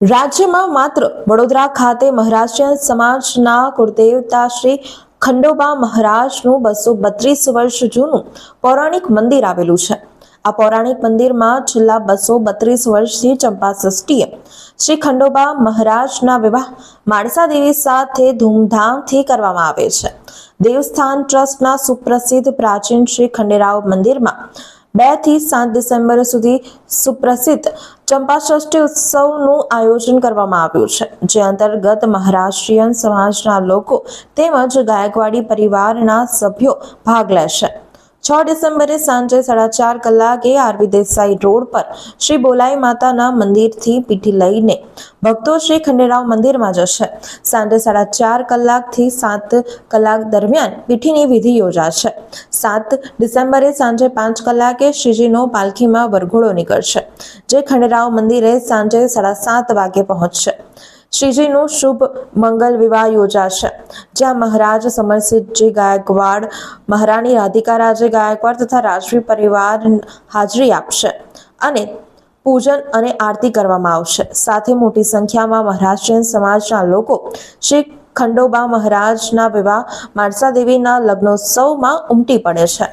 રાજ્યમાં માત્ર વડોદરા ખાતે મહારાષ્ટ્રીયન સમાજના કુળદેવતા શ્રી ખંડોબા મહારાજનું બસો બત્રીસ વર્ષ જૂનું પૌરાણિક મંદિર આવેલું છે. આ પૌરાણિક મંદિરમાં છેલ્લા બસો બત્રીસ વર્ષથી ચંપા ષષ્ઠીએ શ્રી ખંડોબા મહારાજના વિવાહ માણસા દેવી સાથે ધૂમધામથી કરવામાં આવે છે. દેવસ્થાન ટ્રસ્ટના સુપ્રસિદ્ધ પ્રાચીન શ્રી ખંડેરાવ મંદિરમાં બેથી સાત ડિસેમ્બર સુધી સુપ્રસિદ્ધ ચંપાષષ્ઠી ઉત્સવનું આયોજન કરવામાં આવ્યું છે, જે અંતર્ગત મહારાષ્ટ્રીયન સમાજના લોકો તેમજ ગાયકવાડી પરિવારના સભ્યો ભાગ લેશે. છ ડિસેમ્બરે સાંજે સાડા ચાર કલાકે આરવી દેસાઈ રોડ પર શ્રી બોલાઈ માતાના મંદિરથી પીઠી લઈને ભક્તો શ્રી ખંડેરાવ મંદિરમાં જશે. સાંજે સાડા ચાર કલાકથી સાત કલાક દરમિયાન પીઠીની વિધિ યોજાશે. સાત ડિસેમ્બરે સાંજે પાંચ કલાકે શ્રીજીનો પાલખીમાં વરઘોડો નીકળશે, જે ખંડેરાવ મંદિરે સાંજે સાડા સાત વાગે પહોંચશે. શ્રીજીનું શુભ મંગલ વિવાહ યોજાશે. જ્યાં મહારાજ સમરસિંહજી ગાયકવાડ, મહારાણી રાધિકા રાજે ગાયકવાડ તથા રાજવી પરિવાર હાજરી આપશે અને પૂજન અને આરતી કરવામાં આવશે. સાથે મોટી સંખ્યામાં મહારાષ્ટ્રીયન સમાજના લોકો શ્રી ખંડોબા મહારાજના વિવાહ માણસા દેવીના લગ્નોત્સવમાં ઉમટી પડે છે.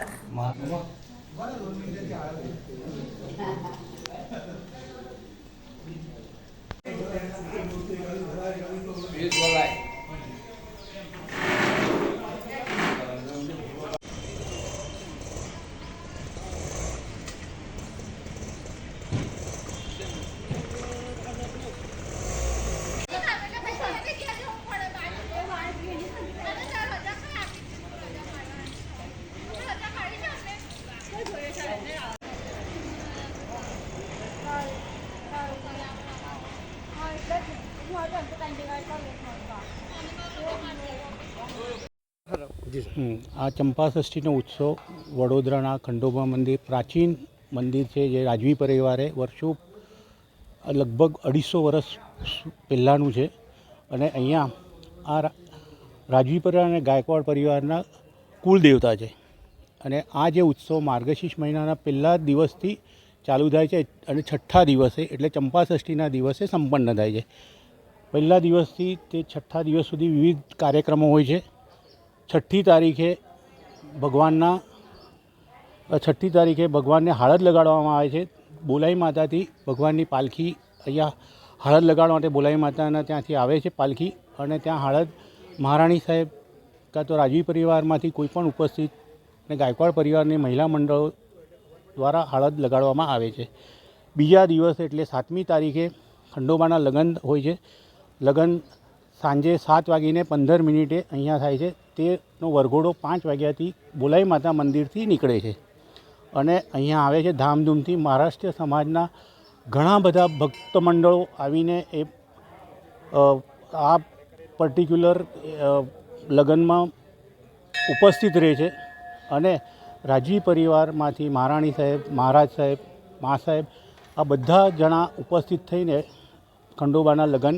આ ચંપાષષ્ઠીનો ઉત્સવ વડોદરાના ખંડોબા મંદિર, પ્રાચીન મંદિર છે જે રાજવી પરિવારે વર્ષો, લગભગ અઢીસો વર્ષ પહેલાંનું છે. અને અહીંયા આ રાજવી પરિવાર અને ગાયકવાડ પરિવારના કુલ દેવતા છે. અને આ જે ઉત્સવ માર્ગશીર્ષ મહિનાના પહેલા દિવસથી ચાલુ થાય છે અને છઠ્ઠા દિવસે એટલે ચંપાષષ્ઠીના દિવસે સંપન્ન થાય છે. પહેલા દિવસથી તે છઠ્ઠા દિવસ સુધી વિવિધ કાર્યક્રમો હોય છે. છઠ્ઠી તારીખે ભગવાનના છઠ્ઠી તારીખે ભગવાનને હાળદ લગાડવામાં આવે છે. બોલાઈ માતાથી ભગવાનની પાલખી અહીંયા હાળદ લગાડવા માટે બોલાઈ માતાના ત્યાંથી આવે છે પાલખી અને ત્યાં હાળદ મહારાણી સાહેબ કાં તો રાજવી પરિવારમાંથી કોઈ પણ ઉપસ્થિત અને ગાયકવાડ પરિવારની મહિલા મંડળો દ્વારા હાળદ લગાડવામાં આવે છે. બીજા દિવસ એટલે સાતમી તારીખે ખંડોબાના લગ્ન હોય છે. લગ્ન સાંજે સાત વાગીને પંદર મિનિટે અહીંયા થાય છે. તેનો વરઘોડો પાંચ વાગ્યાથી બોલાઈ માતા મંદિરથી નીકળે છે. અને અહીંયા આવે છે ધામધૂમથી મહારાષ્ટ્ર સમાજના ઘણા બધા ભક્ત મંડળો આવીને એ આ પર્ટિક્યુલર લગ્નમાં ઉપસ્થિત રહે છે. અને રાજવી પરિવારમાંથી મહારાણી સાહેબ, મહારાજ સાહેબ, મા સાહેબ આ બધા જણા ઉપસ્થિત થઈને ખંડોબાના લગ્ન